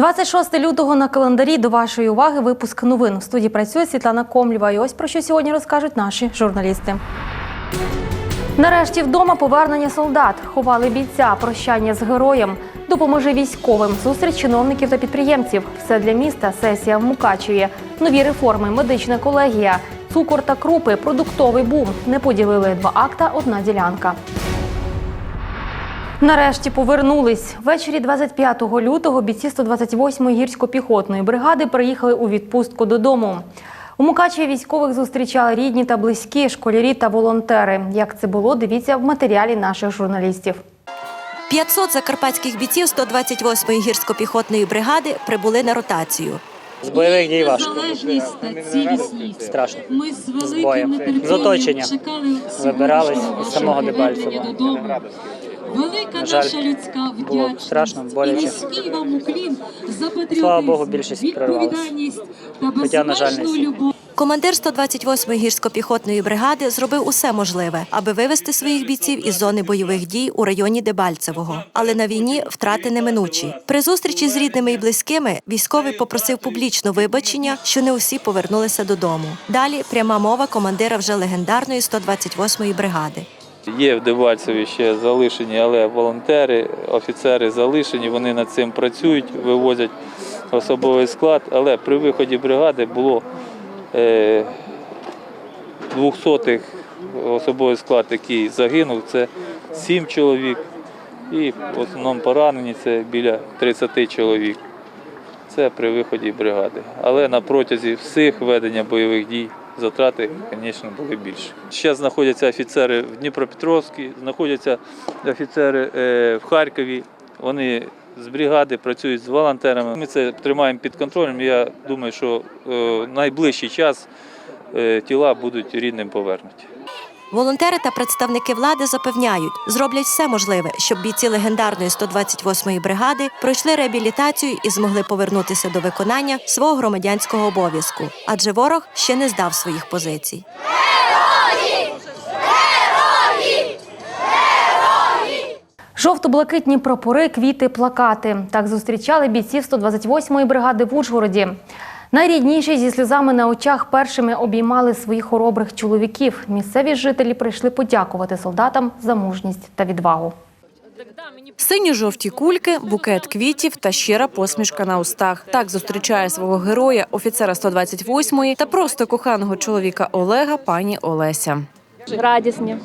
26 лютого на календарі до вашої уваги випуск новин. В студії працює Світлана Комлєва. І ось про що сьогодні розкажуть наші журналісти. Нарешті вдома повернення солдат. Ховали бійця, прощання з героєм. Допоможи військовим. Зустріч чиновників та підприємців. Все для міста. Сесія в Мукачеві. Нові реформи, медична колегія, цукор та крупи, продуктовий бум. Не поділили два акта, одна ділянка. Нарешті повернулись. Ввечері 25 лютого бійці 128-ї гірсько-піхотної бригади приїхали у відпустку додому. У Мукачеві військових зустрічали рідні та близькі, школярі та волонтери. Як це було, дивіться в матеріалі наших журналістів. 500 закарпатських бійців 128-ї гірсько-піхотної бригади прибули на ротацію. З бойових дій важко. Страшно. Ми з боєм. З оточення. Вибирались із самого Дебальцева. Велика жаль, наша людська було вдячність. страшно, боляче. І низький вам уклін за патріотизм, Слава Богу, більшість відповідальність та Хоча, на жаль, любов. Командир 128-ї гірсько-піхотної бригади зробив усе можливе, аби вивести своїх бійців із зони бойових дій у районі Дебальцевого. Але на війні втрати неминучі. При зустрічі з рідними і близькими військовий попросив публічно вибачення, що не усі повернулися додому. Далі пряма мова командира вже легендарної 128-ї бригади. Є в Дебальцеві ще залишені, але волонтери, офіцери залишені, вони над цим працюють, вивозять особовий склад. Але при виході бригади було е, 200-х особовий склад, який загинув, це 7 чоловік. І в основному поранені це біля 30 чоловік. Це при виході бригади. Але на протязі всіх ведення бойових дій затрати, звісно, були більші. Ще знаходяться офіцери в Дніпропетровській, знаходяться офіцери е, в Харкові. Вони з бригади працюють з волонтерами. Ми це тримаємо під контролем. Я думаю, що е, найближчий час е, тіла будуть рідним повернуті. Волонтери та представники влади запевняють, зроблять все можливе, щоб бійці легендарної 128-ї бригади пройшли реабілітацію і змогли повернутися до виконання свого громадянського обов'язку. Адже ворог ще не здав своїх позицій. Жовто-блакитні прапори, квіти, плакати. Так зустрічали бійців 128-ї бригади в Ужгороді. Найрідніші зі сльозами на очах першими обіймали своїх хоробрих чоловіків. Місцеві жителі прийшли подякувати солдатам за мужність та відвагу. Синьо-жовті кульки, букет квітів та щира посмішка на устах. Так зустрічає свого героя, офіцера 128-ї та просто коханого чоловіка Олега, пані Олеся. Радісні.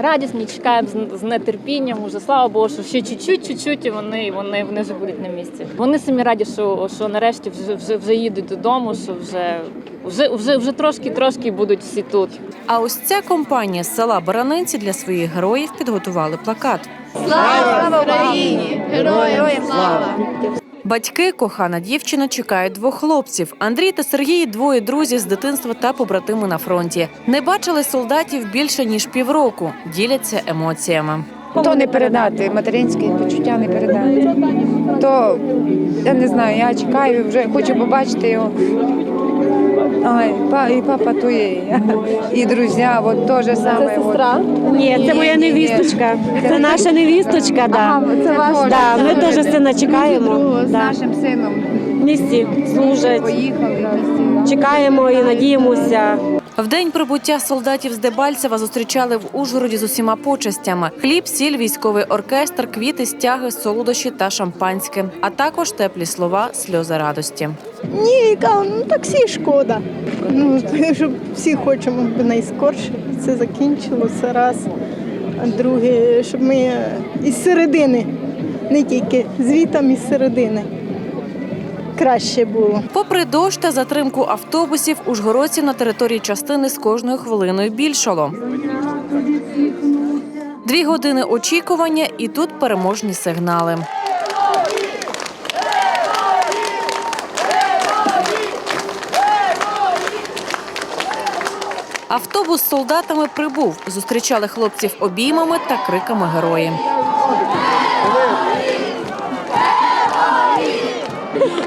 Радісні, чекаємо з, з нетерпінням. Уже слава Богу, що ще чуть-чуть, чуть-чуть, і вони, вони, вони вже будуть на місці. Вони самі раді, що, що нарешті вже, вже, вже їдуть додому, що вже, вже, вже, вже трошки трошки будуть всі тут. А ось ця компанія з села Баранинці для своїх героїв підготували плакат. Батьки, кохана дівчина, чекають двох хлопців. Андрій та Сергій двоє друзів з дитинства та побратими на фронті. Не бачили солдатів більше ніж півроку. Діляться емоціями. То не передати, материнські почуття не передати. То я не знаю, я чекаю, вже хочу побачити його. Ой, па- і папа то є, і я, і друзі, от то же саме. Це Ні, це моя невісточка. Це наша невісточка, да. це ваш Да, ми теж сина чекаємо. з Да. нашим сином. В місті служать. Поїхали. Чекаємо і надіємося. В день прибуття солдатів з Дебальцева зустрічали в Ужгороді з усіма почестями: хліб, сіль, військовий оркестр, квіти, стяги, солодощі та шампанське, а також теплі слова, сльози радості. Ні, ну таксі шкода. Ну, щоб всі хочемо б найскорше це закінчилося раз. Друге, щоб ми із середини, не тільки звітом із середини. Краще було. Попри дощ та затримку автобусів, ужгородців на території частини з кожною хвилиною більшало. Дві години очікування, і тут переможні сигнали. Автобус з солдатами прибув. Зустрічали хлопців обіймами та криками герої.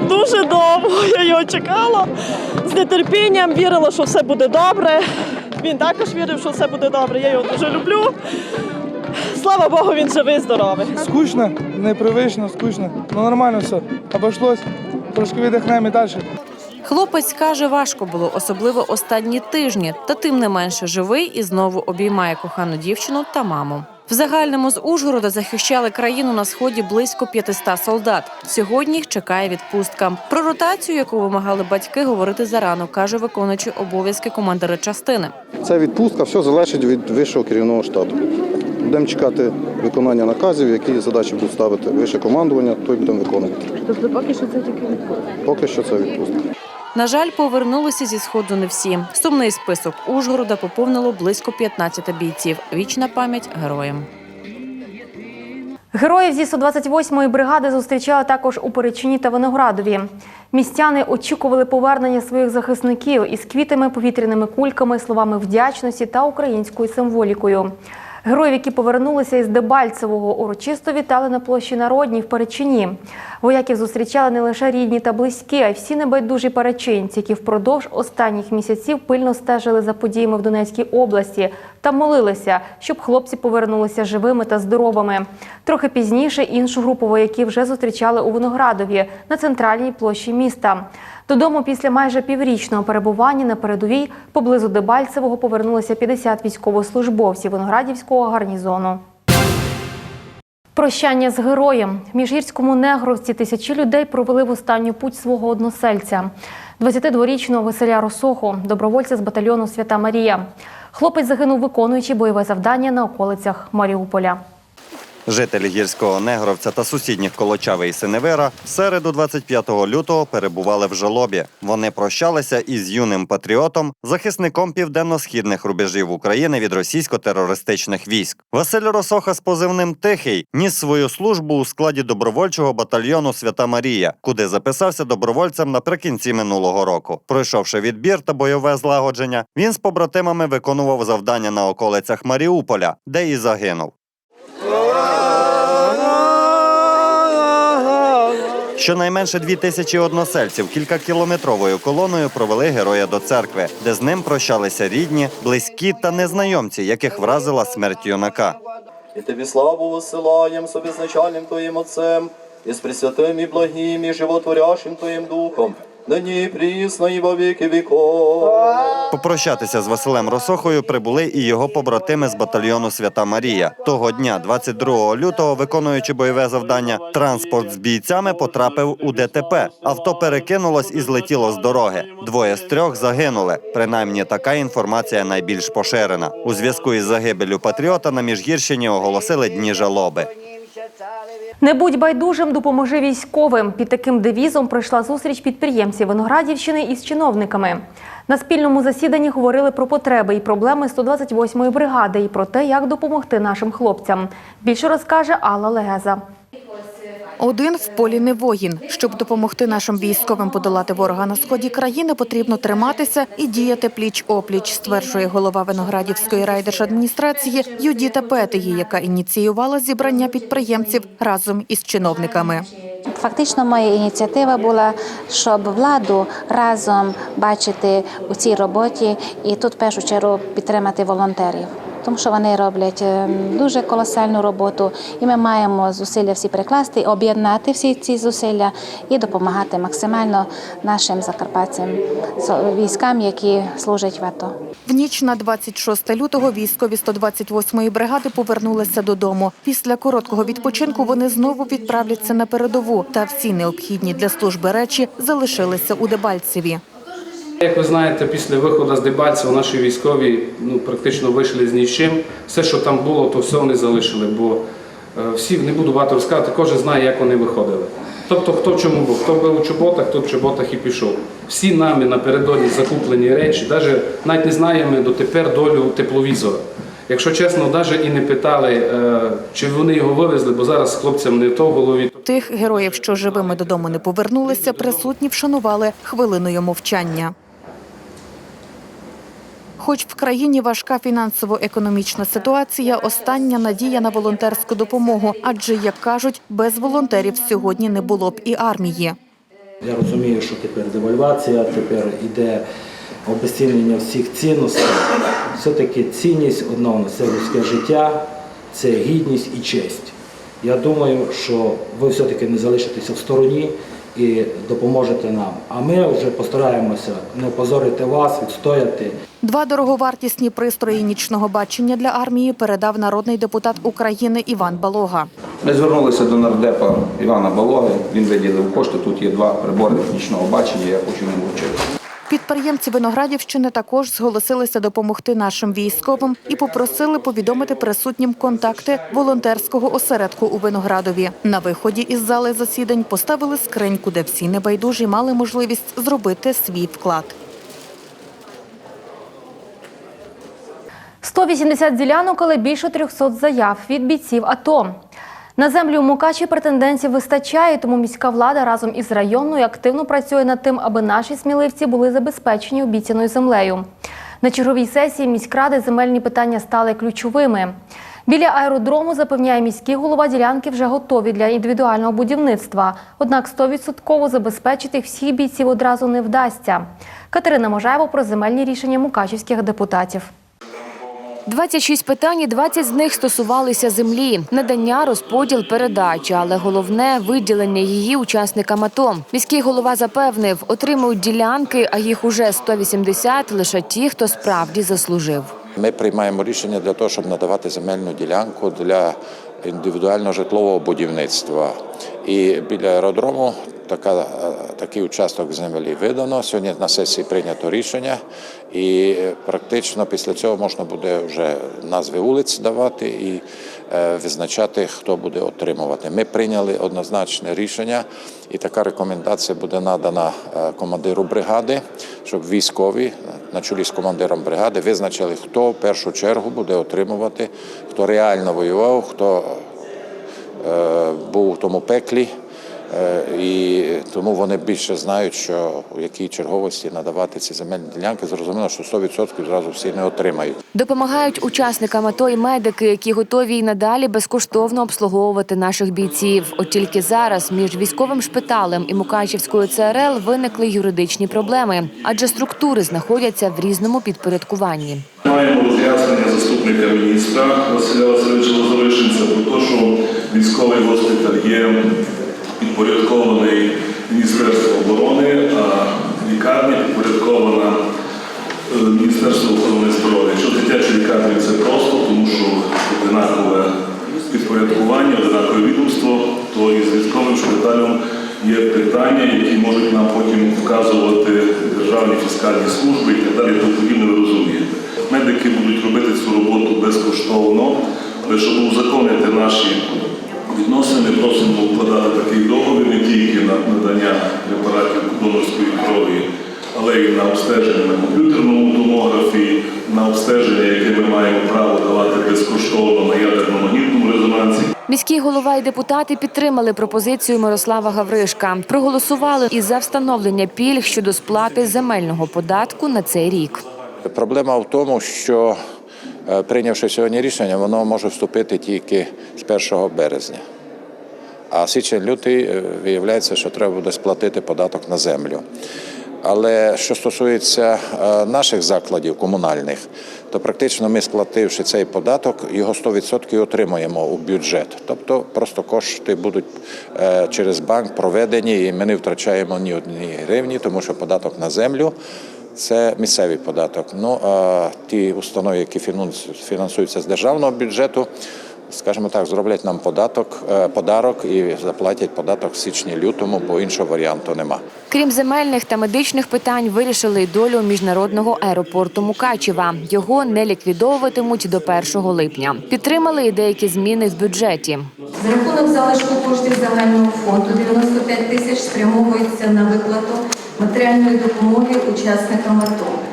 Дуже довго я його чекала. З нетерпінням вірила, що все буде добре. Він також вірив, що все буде добре. Я його дуже люблю. Слава Богу, він живий, здоровий. Скучно, непривично, скучно. Ну нормально все. Обошлось. Трошки віддихнемо і далі. Хлопець каже, важко було, особливо останні тижні, та тим не менше живий і знову обіймає кохану дівчину та маму. В загальному з Ужгорода захищали країну на сході близько 500 солдат. Сьогодні їх чекає відпустка. Про ротацію, яку вимагали батьки, говорити зарано, каже виконуючий обов'язки командира частини. Це відпустка, все залежить від вищого керівного штату. Будемо чекати виконання наказів, які задачі будуть ставити вище командування, то й будемо виконувати. Тобто, поки що це тільки відпустка. Поки що це відпустка. На жаль, повернулися зі сходу не всі. Сумний список Ужгорода поповнило близько 15 бійців. Вічна пам'ять героям. Героїв зі 128-ї бригади зустрічали також у Перечині та Виноградові. Містяни очікували повернення своїх захисників із квітами, повітряними кульками, словами вдячності та українською символікою. Героїв, які повернулися із Дебальцевого, урочисто вітали на площі Народній в Перечині. Вояків зустрічали не лише рідні та близькі, а й всі небайдужі перечинці, які впродовж останніх місяців пильно стежили за подіями в Донецькій області та молилися, щоб хлопці повернулися живими та здоровими. Трохи пізніше іншу групу вояків вже зустрічали у Виноградові на центральній площі міста. Додому після майже піврічного перебування на передовій поблизу Дебальцевого повернулися 50 військовослужбовців Виноградівського гарнізону. Прощання з героєм. В Міжгірському Негровці тисячі людей провели в останню путь свого односельця. 22-річного Василя Росоху, добровольця з батальйону Свята Марія. Хлопець загинув, виконуючи бойове завдання на околицях Маріуполя. Жителі гірського Негровця та сусідніх Колочави і Синевира в середу 25 лютого перебували в жалобі. Вони прощалися із юним патріотом, захисником південно-східних рубежів України від російсько-терористичних військ. Василь Росоха з позивним Тихий ніс свою службу у складі добровольчого батальйону Свята Марія, куди записався добровольцем наприкінці минулого року. Пройшовши відбір та бойове злагодження, він з побратимами виконував завдання на околицях Маріуполя, де і загинув. Щонайменше дві тисячі односельців кількакілометровою колоною провели героя до церкви, де з ним прощалися рідні, близькі та незнайомці, яких вразила смерть юнака. І тобі славу висилаєм собі з начальним Твоїм Отцем, і з пресвятим і благим, і животворящим Твоїм Духом, нині і прісно, і во віков. Попрощатися з Василем Росохою прибули і його побратими з батальйону Свята Марія. Того дня, 22 лютого, виконуючи бойове завдання, транспорт з бійцями потрапив у ДТП. Авто перекинулось і злетіло з дороги. Двоє з трьох загинули. Принаймні, така інформація найбільш поширена. У зв'язку із загибелю патріота на Міжгірщині оголосили дні жалоби. Не будь байдужим, допоможи військовим. Під таким девізом пройшла зустріч підприємців Виноградівщини із чиновниками. На спільному засіданні говорили про потреби і проблеми 128-ї бригади і про те, як допомогти нашим хлопцям. Більше розкаже Алла Легеза. Один в полі не воїн. Щоб допомогти нашим військовим подолати ворога на сході країни, потрібно триматися і діяти пліч опліч, стверджує голова Виноградівської райдержадміністрації Юдіта Петигі, яка ініціювала зібрання підприємців разом із чиновниками. Фактично, моя ініціатива була, щоб владу разом бачити у цій роботі, і тут в першу чергу підтримати волонтерів. Тому що вони роблять е, дуже колосальну роботу, і ми маємо зусилля всі прикласти, об'єднати всі ці зусилля і допомагати максимально нашим закарпатцям військам, які служать в АТО. В ніч на 26 лютого військові 128-ї бригади повернулися додому. Після короткого відпочинку вони знову відправляться на передову, та всі необхідні для служби речі залишилися у Дебальцеві. Як ви знаєте, після виходу з Дебальцева наші військові ну, практично вийшли з нічим. Все, що там було, то все вони залишили, бо е, всі, не буду багато розказувати, кожен знає, як вони виходили. Тобто, хто в чому був, хто був у чоботах, той в чоботах і пішов. Всі нами напередодні закуплені речі, навіть, навіть не знаємо дотепер долю тепловізора. Якщо чесно, навіть і не питали, е, чи вони його вивезли, бо зараз хлопцям не то в голові. Тих героїв, що живими додому не повернулися, присутні вшанували хвилиною мовчання. Хоч в країні важка фінансово-економічна ситуація, остання надія на волонтерську допомогу, адже, як кажуть, без волонтерів сьогодні не було б і армії. Я розумію, що тепер девальвація, тепер іде обесцінення всіх цінностей. Все-таки цінність одного це людське життя, це гідність і честь. Я думаю, що ви все-таки не залишитеся в стороні і допоможете нам. А ми вже постараємося не опозорити вас, відстояти Два дороговартісні пристрої нічного бачення для армії передав народний депутат України Іван Балога. Ми звернулися до нардепа Івана Балоги. Він виділив кошти. Тут є два прибори нічного бачення. Я хочу йому вручити. Підприємці Виноградівщини також зголосилися допомогти нашим військовим і попросили повідомити присутнім контакти волонтерського осередку у Виноградові. На виході із зали засідань поставили скриньку, де всі небайдужі мали можливість зробити свій вклад. 180 ділянок, але більше 300 заяв від бійців АТО. На землю у Мукачі претендентів вистачає, тому міська влада разом із районною активно працює над тим, аби наші сміливці були забезпечені обіцяною землею. На черговій сесії міськради земельні питання стали ключовими. Біля аеродрому запевняє міський голова ділянки вже готові для індивідуального будівництва. Однак 100% забезпечити всіх бійців одразу не вдасться. Катерина Можаєва про земельні рішення мукачівських депутатів. 26 питань, і 20 з них стосувалися землі, надання, розподіл, передача, але головне виділення її учасникам АТО. Міський голова запевнив, отримують ділянки, а їх уже 180 лише ті, хто справді заслужив. Ми приймаємо рішення для того, щоб надавати земельну ділянку для індивідуального житлового будівництва. І біля аеродрому така, е, такий участок землі видано. Сьогодні на сесії прийнято рішення, і е, практично після цього можна буде вже назви вулиць давати і е, визначати, хто буде отримувати. Ми прийняли однозначне рішення, і така рекомендація буде надана командиру бригади, щоб військові на чолі з командиром бригади визначили, хто в першу чергу буде отримувати, хто реально воював, хто був у тому пеклі. Е, І тому вони більше знають, що у якій черговості надавати ці земельні ділянки. Зрозуміло, що 100% зразу всі не отримають. Допомагають учасникам АТО і медики, які готові й надалі безкоштовно обслуговувати наших бійців. От тільки зараз між військовим шпиталем і Мукачівською ЦРЛ виникли юридичні проблеми, адже структури знаходяться в різному підпорядкуванні. Маємо роз'яснення заступника міністра Василя Васильовича Лазаришинця про те, що військовий госпіталь є підпорядкований Міністерству оборони, а лікарня підпорядкована е, Міністерству охорони здоров'я. Якщо дитяча лікарня це просто, тому що одинакове підпорядкування, одинакове відомство, то і з військовим шпиталем є питання, які можуть нам потім вказувати державні фіскальні служби і так далі. Тому подібне ви розумієте. Медики будуть робити цю роботу безкоштовно, але щоб узаконити наші відносини, просимо вкладати такий договір не тільки на надання препаратів донорської крові, але й на обстеження на комп'ютерному томографі, на обстеження, яке ми маємо право давати безкоштовно на ядерно-магнітному резонансі. Міський голова і депутати підтримали пропозицію Мирослава Гавришка. Проголосували і за встановлення пільг щодо сплати земельного податку на цей рік. Проблема в тому, що прийнявши сьогодні рішення, воно може вступити тільки з 1 березня. А січень-лютий е, виявляється, що треба буде сплатити податок на землю. Але що стосується е, наших закладів комунальних, то практично ми, сплативши цей податок, його 100% отримуємо у бюджет. Тобто просто кошти будуть е, через банк проведені, і ми не втрачаємо ні однієї гривні, тому що податок на землю. Це місцевий податок. Ну а ті установи, які фінансуються з державного бюджету, скажімо так, зроблять нам податок, е, подарок і заплатять податок в січні-лютому, бо іншого варіанту нема. Крім земельних та медичних питань, вирішили й долю міжнародного аеропорту Мукачева. Його не ліквідовуватимуть до 1 липня. Підтримали і деякі зміни в бюджеті. За рахунок залишку коштів загального фонду 95 тисяч спрямовується на виплату матеріальної допомоги учасникам АТО.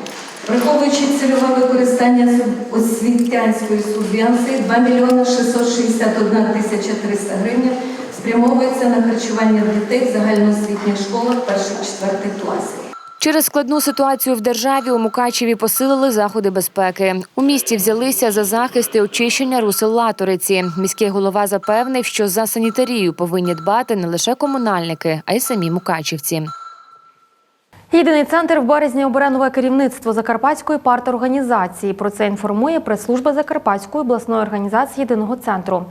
Враховуючи цільове використання освітянської субвенції 2 мільйони 661 тисяча 300 гривень спрямовується на харчування дітей в загальноосвітніх школах перших-четвертих класів. Через складну ситуацію в державі у Мукачеві посилили заходи безпеки. У місті взялися за захист і очищення русел Латориці. Міський голова запевнив, що за санітарію повинні дбати не лише комунальники, а й самі мукачівці. Єдиний центр в березні обере нове керівництво Закарпатської парторганізації. Про це інформує прес-служба Закарпатської обласної організації єдиного центру.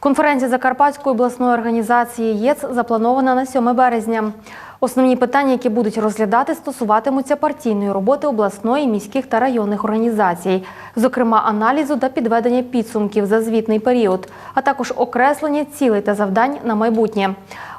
Конференція Закарпатської обласної організації ЄЦ запланована на 7 березня. Основні питання, які будуть розглядати, стосуватимуться партійної роботи обласної, міських та районних організацій, зокрема аналізу та підведення підсумків за звітний період, а також окреслення цілей та завдань на майбутнє.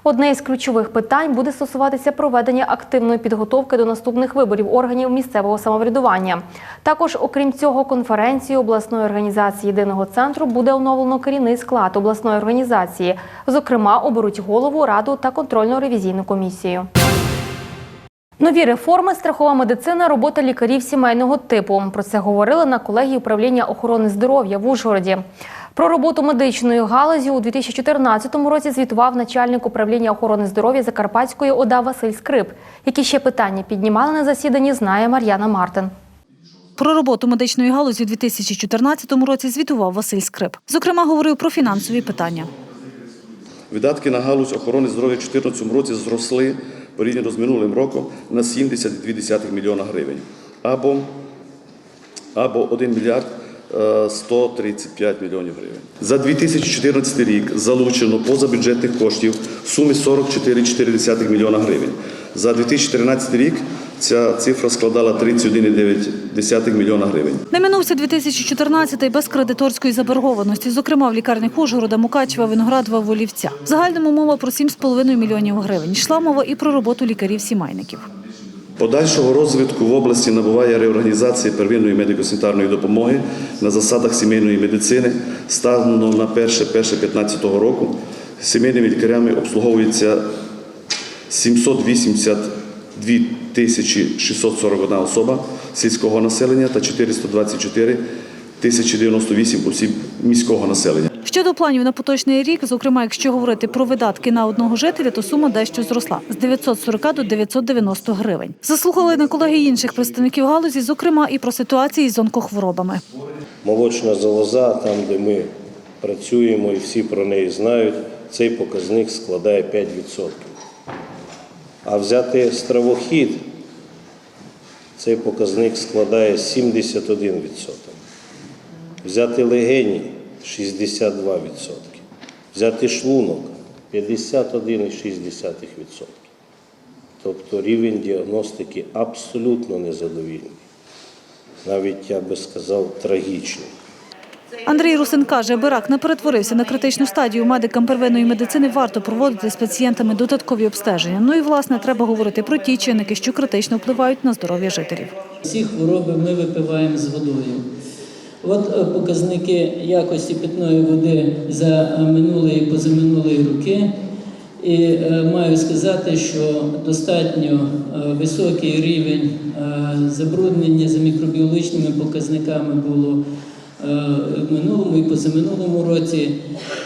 Одне із ключових питань буде стосуватися проведення активної підготовки до наступних виборів органів місцевого самоврядування. Також, окрім цього, конференцію обласної організації єдиного центру буде оновлено керівний склад обласної організації. Зокрема, оберуть голову, раду та контрольно-ревізійну комісію. Нові реформи, страхова медицина, робота лікарів сімейного типу. Про це говорили на колегії управління охорони здоров'я в Ужгороді. Про роботу медичної галузі у 2014 році звітував начальник управління охорони здоров'я Закарпатської ОДА Василь Скрип. Які ще питання піднімали на засіданні, знає Мар'яна Мартин. Про роботу медичної галузі у 2014 році звітував Василь Скрип. Зокрема, говорив про фінансові питання. Видатки на галузь охорони здоров'я у 2014 році зросли порівняно з минулим роком на 70,2 мільйона гривень або, або 1 мільярд 135 мільйонів гривень. За 2014 рік залучено позабюджетних коштів в сумі 44,4 мільйона гривень. За 2013 рік ця цифра складала 31,9 мільйона гривень. Не минувся 2014-й без кредиторської заборгованості, зокрема в лікарнях Ужгорода, Мукачева, Виноградова, Волівця. В загальному мова про 7,5 мільйонів гривень. Йшла мова і про роботу лікарів-сімейників. Подальшого розвитку в області набуває реорганізація первинної медико-санітарної допомоги на засадах сімейної медицини. Станом на 1.1.15 року сімейними лікарями обслуговується 782 тисячі 641 особа сільського населення та 424 тисячі 98 осіб міського населення. Щодо планів на поточний рік, зокрема, якщо говорити про видатки на одного жителя, то сума дещо зросла з 940 до 990 гривень. Заслухали на колеги інших представників галузі, зокрема і про ситуації з онкохворобами. Молочна залоза, там, де ми працюємо і всі про неї знають, цей показник складає 5%. А взяти стравохід, цей показник складає 71%. Взяти легені 62%. Взяти шлунок 51,6%. Тобто рівень діагностики абсолютно незадовільний. Навіть я би сказав трагічний. Андрій Русин каже, аби рак не перетворився на критичну стадію, медикам первинної медицини варто проводити з пацієнтами додаткові обстеження. Ну і власне треба говорити про ті чинники, що критично впливають на здоров'я жителів. Всі хвороби ми випиваємо з водою. От е, показники якості питної води за минулі і позаминулі роки. І е, маю сказати, що достатньо е, високий рівень е, забруднення за мікробіологічними показниками було е, в минулому і позаминулому році.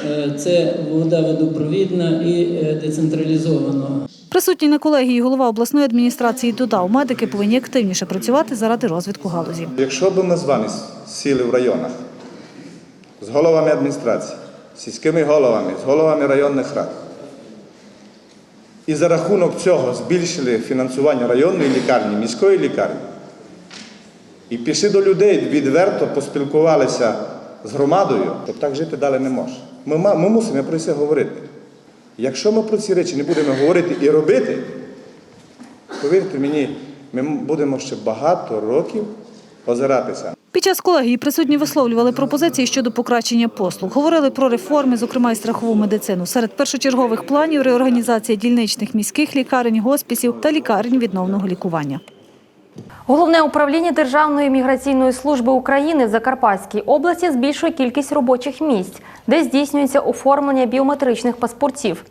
Е, Це вода водопровідна і е, децентралізована. Присутній на колегії голова обласної адміністрації додав, медики повинні активніше працювати заради розвитку галузі. Якщо б ми з вами сіли в районах з головами адміністрації, сільськими головами, з головами районних рад, і за рахунок цього збільшили фінансування районної лікарні, міської лікарні, і пішли до людей, відверто поспілкувалися з громадою, то так жити далі не може. Ми, ми мусимо про це говорити. Якщо ми про ці речі не будемо говорити і робити, повірте мені, ми будемо ще багато років озиратися. Під час колегії присутні висловлювали пропозиції щодо покращення послуг. Говорили про реформи, зокрема і страхову медицину. Серед першочергових планів реорганізація дільничних міських лікарень, госпісів та лікарень відновного лікування. Головне управління Державної міграційної служби України в Закарпатській області збільшує кількість робочих місць, де здійснюється оформлення біометричних паспортів.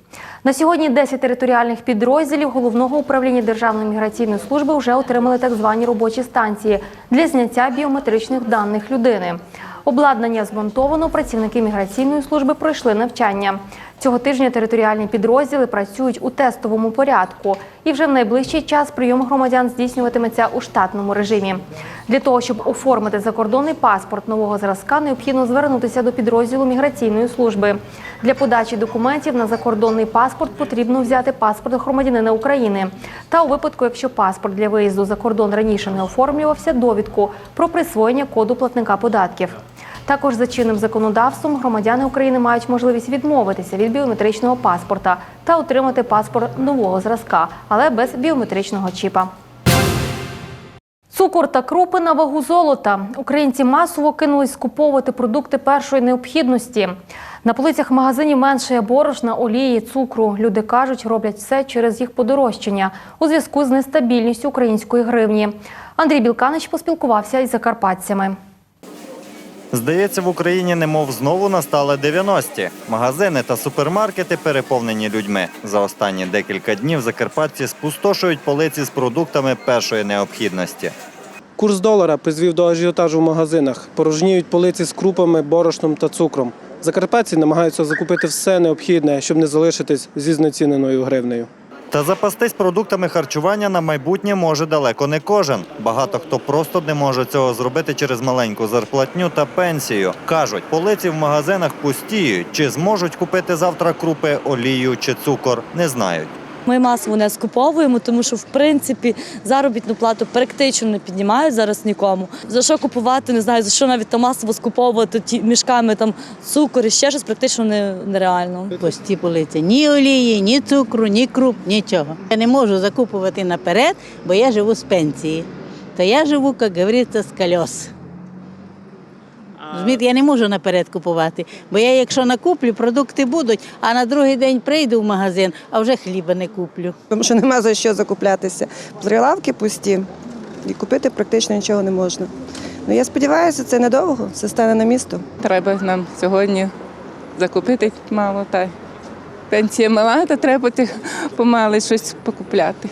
На сьогодні 10 територіальних підрозділів головного управління Державної міграційної служби вже отримали так звані робочі станції для зняття біометричних даних людини. Обладнання змонтовано, працівники міграційної служби пройшли навчання. Цього тижня територіальні підрозділи працюють у тестовому порядку, і вже в найближчий час прийом громадян здійснюватиметься у штатному режимі. Для того, щоб оформити закордонний паспорт нового зразка, необхідно звернутися до підрозділу міграційної служби. Для подачі документів на закордонний паспорт потрібно взяти паспорт громадянина України. Та у випадку, якщо паспорт для виїзду за кордон раніше не оформлювався, довідку про присвоєння коду платника податків. Також за чинним законодавством громадяни України мають можливість відмовитися від біометричного паспорта та отримати паспорт нового зразка, але без біометричного чіпа. Цукор та крупи на вагу золота. Українці масово кинулись скуповувати продукти першої необхідності. На полицях магазинів менше борошна, олії, цукру. Люди кажуть, роблять все через їх подорожчання у зв'язку з нестабільністю української гривні. Андрій Білканич поспілкувався із закарпатцями. Здається, в Україні немов знову настали 90-ті. Магазини та супермаркети переповнені людьми. За останні декілька днів закарпатці спустошують полиці з продуктами першої необхідності. Курс долара призвів до ажіотажу в магазинах. Порожніють полиці з крупами, борошном та цукром. Закарпатці намагаються закупити все необхідне, щоб не залишитись зі знеціненою гривнею. Та запастись продуктами харчування на майбутнє може далеко не кожен. Багато хто просто не може цього зробити через маленьку зарплатню та пенсію. Кажуть, полиці в магазинах пустіють. Чи зможуть купити завтра крупи, олію чи цукор, не знають. Ми масово не скуповуємо, тому що в принципі заробітну плату практично не піднімають зараз нікому. За що купувати, не знаю, за що навіть там масово скуповувати ті мішками там цукор і ще щось практично не, нереально. Пусті полиці. Ні олії, ні цукру, ні круп, нічого. Я не можу закупувати наперед, бо я живу з пенсії. То я живу, як говориться, з кольос. Розумієте, я не можу наперед купувати, бо я, якщо накуплю, продукти будуть, а на другий день прийду в магазин, а вже хліба не куплю. Тому що нема за що закуплятися. Прилавки пусті і купити практично нічого не можна. Ну я сподіваюся, це недовго, все стане на місто. Треба нам сьогодні закупити мало та пенсія мала, то треба помали щось покупляти.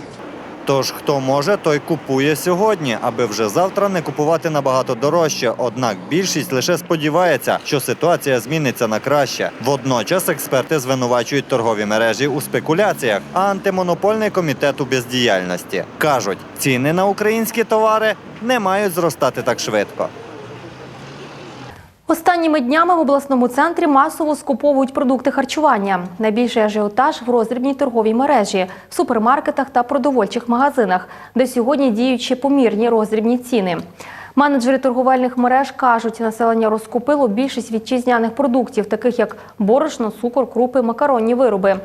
Тож хто може, той купує сьогодні, аби вже завтра не купувати набагато дорожче. Однак більшість лише сподівається, що ситуація зміниться на краще. Водночас експерти звинувачують торгові мережі у спекуляціях, а антимонопольний комітет у бездіяльності кажуть, ціни на українські товари не мають зростати так швидко. Останніми днями в обласному центрі масово скуповують продукти харчування. Найбільший ажіотаж в роздрібній торговій мережі, в супермаркетах та продовольчих магазинах, де сьогодні діють помірні роздрібні ціни. Менеджери торговельних мереж кажуть, населення розкупило більшість вітчизняних продуктів, таких як борошно, цукор, крупи, макаронні вироби.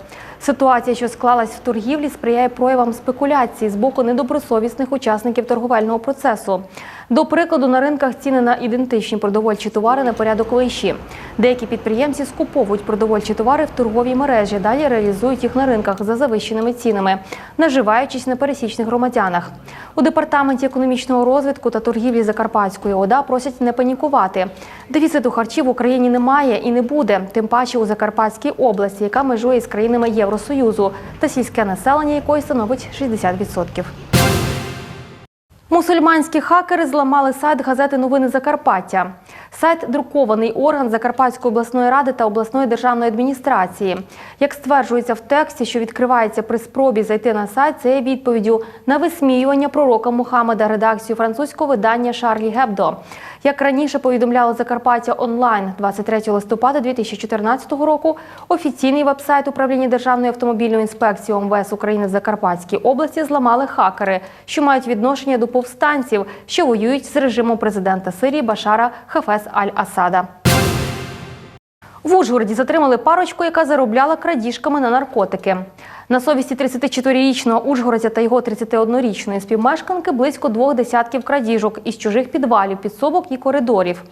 Ситуація, що склалась в торгівлі, сприяє проявам спекуляції з боку недобросовісних учасників торговельного процесу. До прикладу, на ринках ціни на ідентичні продовольчі товари на порядок вищі. Деякі підприємці скуповують продовольчі товари в торговій мережі, далі реалізують їх на ринках за завищеними цінами, наживаючись на пересічних громадянах. У департаменті економічного розвитку та торгівлі Закарпатської ОДА просять не панікувати. Дефіциту харчів в Україні немає і не буде, тим паче у Закарпатській області, яка межує з країнами Євросоюзу, та сільське населення якої становить 60%. Мусульманські хакери зламали сайт газети Новини Закарпаття. Сайт друкований орган Закарпатської обласної ради та обласної державної адміністрації. Як стверджується в тексті, що відкривається при спробі зайти на сайт, це є відповіддю на висміювання пророка Мухаммеда редакцію французького видання Шарлі Гебдо. Як раніше повідомляло Закарпаття онлайн 23 листопада 2014 року, офіційний вебсайт управління Державної автомобільної інспекції ОМВС України в Закарпатській області зламали хакери, що мають відношення до повстанців, що воюють з режимом президента Сирії Башара Хафес Аль-Асада. В Ужгороді затримали парочку, яка заробляла крадіжками на наркотики. На совісті 34-річного ужгородця та його 31-річної співмешканки близько двох десятків крадіжок із чужих підвалів, підсобок і коридорів.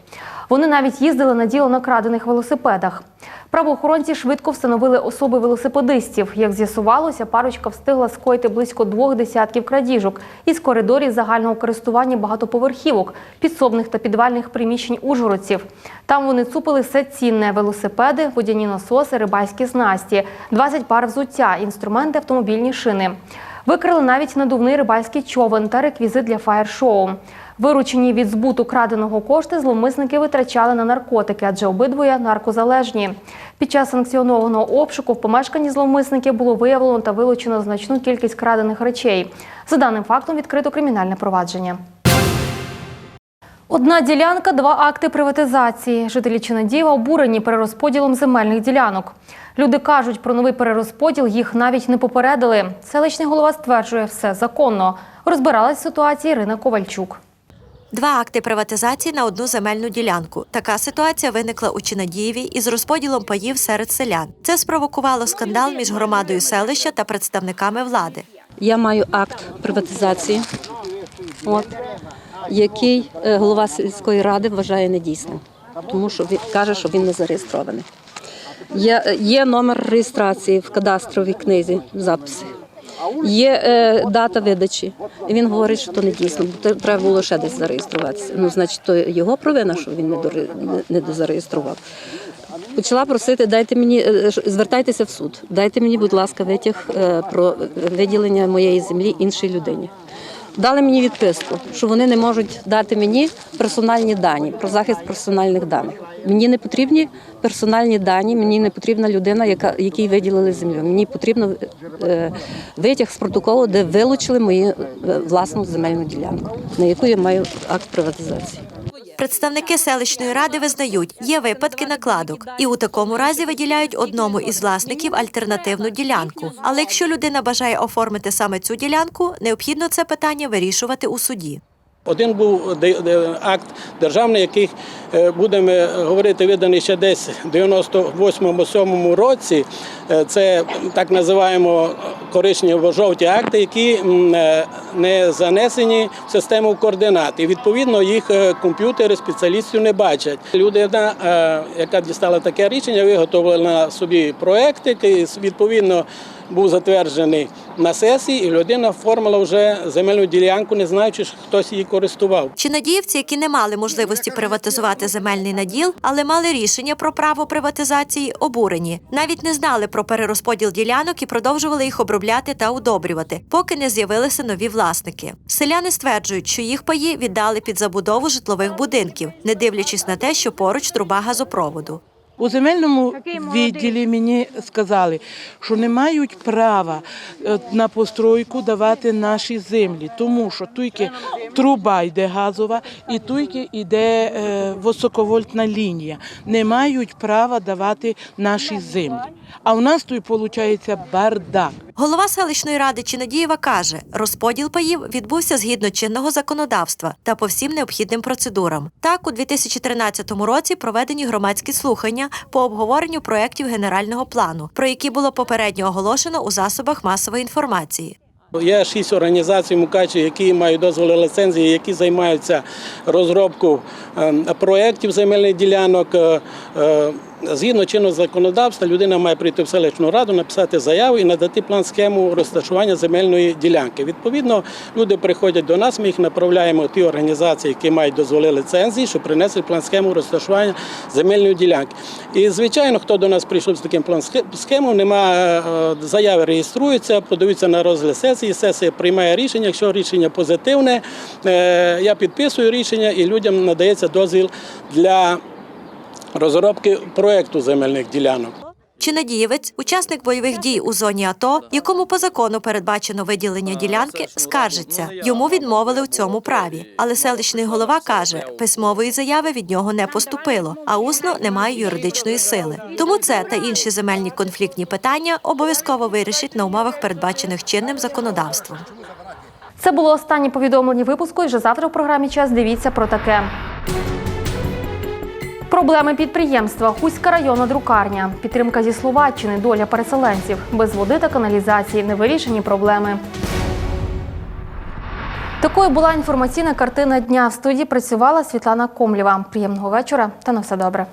Вони навіть їздили на діло на крадених велосипедах. Правоохоронці швидко встановили особи велосипедистів. Як з'ясувалося, парочка встигла скоїти близько двох десятків крадіжок із коридорів загального користування багатоповерхівок, підсобних та підвальних приміщень ужгородців. Там вони цупили все цінне – велосипеди, водяні насоси, рибальські знасті, 20 пар взуття, інструменти, автомобільні шини. Викрили навіть надувний рибальський човен та реквізит для фаєр-шоу. Виручені від збуту краденого кошти зловмисники витрачали на наркотики, адже обидвоє наркозалежні. Під час санкціонованого обшуку в помешканні зловмисників було виявлено та вилучено значну кількість крадених речей. За даним фактом відкрито кримінальне провадження. Одна ділянка, два акти приватизації. Жителі Чинадієва обурені перерозподілом земельних ділянок. Люди кажуть, про новий перерозподіл їх навіть не попередили. Селищний голова стверджує, все законно. Розбиралась в ситуації Ірина Ковальчук. Два акти приватизації на одну земельну ділянку. Така ситуація виникла у Чинадієві із розподілом паїв серед селян. Це спровокувало скандал між громадою селища та представниками влади. Я маю акт приватизації, от, який е, голова сільської ради вважає недійсним, тому що він каже, що він не зареєстрований. Є, е, є номер реєстрації в кадастровій книзі записи. Є е, дата видачі, і він говорить, що то не дійсно, бо треба було ще десь зареєструватися. Ну, значить, то його провина, що він не, доре- не, дозареєстрував. Почала просити, дайте мені, е, звертайтеся в суд, дайте мені, будь ласка, витяг е, про виділення моєї землі іншій людині. Дали мені відписку, що вони не можуть дати мені персональні дані про захист персональних даних. Мені не потрібні персональні дані, мені не потрібна людина, яка якій виділили землю. Мені потрібно е, витяг з протоколу, де вилучили мою е, власну земельну ділянку, на яку я маю акт приватизації. Представники селищної ради визнають, є випадки накладок, і у такому разі виділяють одному із власників альтернативну ділянку. Але якщо людина бажає оформити саме цю ділянку, необхідно це питання вирішувати у суді. Один був акт державний, який е, будемо говорити, виданий ще десь в 98-7 році. Е, Це так називаємо коричнево-жовті акти, які е, не занесені в систему координат. І відповідно їх комп'ютери спеціалістів не бачать. Людина, яка дістала таке рішення, виготовила собі проект, який відповідно був затверджений на сесії, і людина оформила вже земельну ділянку, не знаючи, що хтось її користував. Чи надіївці, які не мали можливості приватизувати земельний наділ, але мали рішення про право приватизації, обурені. Навіть не знали про перерозподіл ділянок і продовжували їх обробляти та удобрювати, поки не з'явилися нові власники. Селяни стверджують, що їх паї віддали під забудову житлових будинків, не дивлячись на те, що поруч труба газопроводу. У земельному відділі мені сказали, що не мають права е, на постройку давати наші землі, тому що тільки труба йде газова і тільки йде е, високовольтна лінія. Не мають права давати наші землі. А у нас тут виходить бардак. Голова селищної ради Чинадієва каже, розподіл паїв відбувся згідно чинного законодавства та по всім необхідним процедурам. Так, у 2013 році проведені громадські слухання по обговоренню проєктів генерального плану, про які було попередньо оголошено у засобах масової інформації. Є шість організацій Мукачі, які мають дозволи ліцензії, які займаються розробкою проєктів земельних ділянок. Е, е, Згідно чинного законодавства, людина має прийти в селищну раду, написати заяву і надати план схему розташування земельної ділянки. Відповідно, люди приходять до нас, ми їх направляємо ті організації, які мають дозволи ліцензії, щоб принесли план схему розташування земельної ділянки. І звичайно, хто до нас прийшов з таким план схемом, немає заяви, реєструються, подаються на розгляд сесії. Сесія приймає рішення. Якщо рішення позитивне, е, я підписую рішення і людям надається дозвіл для розробки проєкту земельних ділянок. Чинадієвець, учасник бойових дій у зоні АТО, якому по закону передбачено виділення ділянки, скаржиться. Йому відмовили у цьому праві. Але селищний голова каже, письмової заяви від нього не поступило, а усно немає юридичної сили. Тому це та інші земельні конфліктні питання обов'язково вирішить на умовах, передбачених чинним законодавством. Це було останнє повідомлення випуску. І вже завтра в програмі час дивіться про таке. Проблеми підприємства Хуська районна друкарня, підтримка зі Словаччини, доля переселенців, без води та каналізації, невирішені проблеми. Такою була інформаційна картина дня. В студії працювала Світлана Комлєва. Приємного вечора та на все добре.